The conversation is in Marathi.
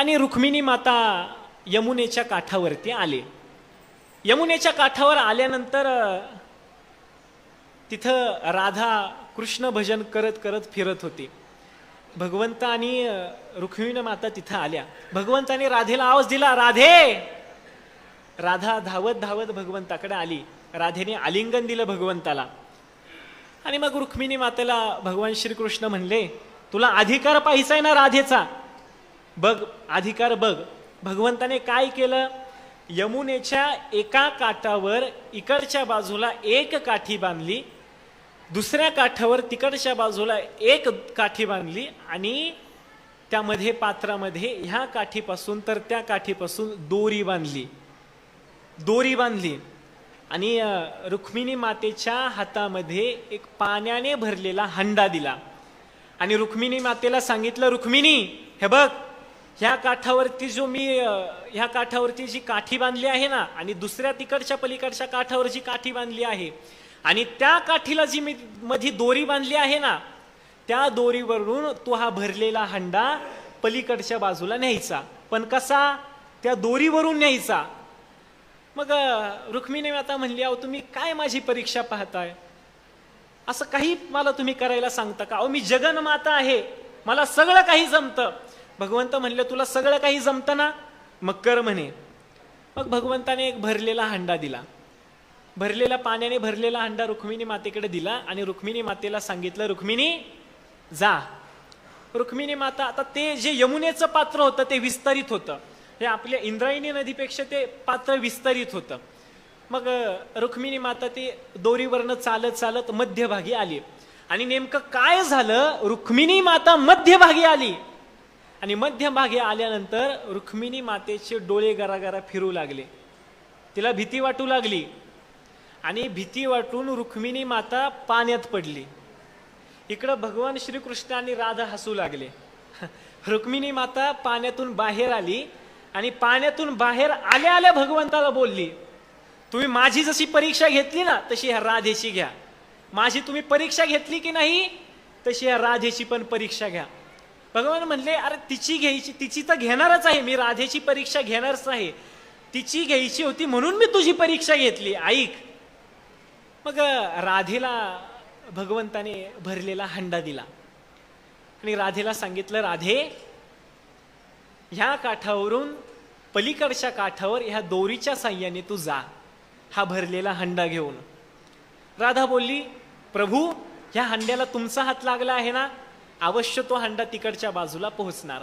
आणि रुक्मिणी माता यमुनेच्या काठावरती आले. यमुनेच्या काठावर आल्यानंतर तिथं राधा कृष्ण भजन करत करत फिरत होती. भगवंत आणि रुक्मिणी माता तिथं आल्या. भगवंताने राधेला आवाज दिला राधे! राधा धावत धावत भगवंताकडे आली. राधेने आलिंगन दिलं भगवंताला. आणि मग रुक्मिणी मातेला भगवान श्रीकृष्ण म्हणले तुला अधिकार पाहिजे ना राधेचा. बघ अधिकार बघ. भगवंताने काय केलं? यमुनेच्या एका काठावर इकडच्या बाजूला एक काठी बांधली दुसऱ्या काठावर तिकडच्या बाजूला एक काठी बांधली आणि त्यामध्ये पात्रामध्ये ह्या काठीपासून तर त्या काठीपासून दोरी बांधली. दोरी बांधली. आणि रुक्मिणी मातेच्या हातामध्ये एक पाण्याने भरलेला हंडा दिला. आणि रुक्मिणी मातेला सांगितलं रुक्मिणी हे बघ ह्या काठावरती जो मी ह्या काठावरती जी काठी बांधली आहे ना आणि दुसऱ्या तिकडच्या पलीकडच्या काठावर जी काठी बांधली आहे आणि त्या काठीला जी मी मधी दोरी बांधली आहे ना त्या दोरीवरून तो हा भरलेला हंडा पलीकडच्या बाजूला न्यायचा. पण कसा? त्या दोरीवरून न्यायचा. मग रुक्मिणी माता म्हणली अहो तुम्ही काय माझी परीक्षा पाहताय? असं काही मला तुम्ही करायला सांगता का? अहो मी जगनमाता आहे. मला सगळं काही जमतं. भगवंत म्हणले तुला सगळं काही जमतं ना? मग कर म्हणे. मग भगवंताने एक भरलेला हंडा दिला. भरलेला पाण्याने भरलेला हंडा रुक्मिणी मातेकडे दिला आणि रुक्मिणी मातेला सांगितलं रुक्मिणी जा. रुक्मिणी माता आता ते जे यमुनेचं पात्र होतं ते विस्तारित होतं. हे आपल्या इंद्रायणी नदीपेक्षा ते पात्र विस्तारित होतं. मग रुक्मिणी माता ते दोरीवरनं चालत चालत मध्यभागी आली. आणि नेमकं काय झालं? रुक्मिणी माता मध्यभागी आली. आणि मध्यभागी आल्यानंतर रुक्मिणी मातेचे डोळे गरागरा फिरू लागले. तिला भीती वाटू लागली आणि भीती वाटून रुक्मिणी माता पाण्यात पडली. इकडं भगवान श्रीकृष्ण आणि राधा हसू लागले. रुक्मिणी माता पाण्यातून बाहेर आली आणि पाण्यातून बाहेर आल्या आल्या भगवंताला बोलली तुम्ही माझी जशी परीक्षा घेतली ना तशी ह्या राधेची घ्या. माझी तुम्ही परीक्षा घेतली की नाही तशी ह्या राधेची पण परीक्षा घ्या. भगवान म्हणले अरे तिची घ्यायची तिची तर घेणारच आहे. मी राधेची परीक्षा घेणारच आहे. तिची घ्यायची होती म्हणून मी तुझी परीक्षा घेतली. ऐक. मग राधेला भगवंताने भरलेला हंडा दिला. आणि राधेला सांगितलं राधे ह्या काठावरून पलीकडच्या काठावर ह्या दोरीच्या साह्याने तू जा. हा भरलेला हंडा घेऊन. राधा बोलली प्रभू ह्या हंड्याला तुमचा हात लागला आहे ना? अवश्य तो हंडा तिकडच्या बाजूला पोहोचणार.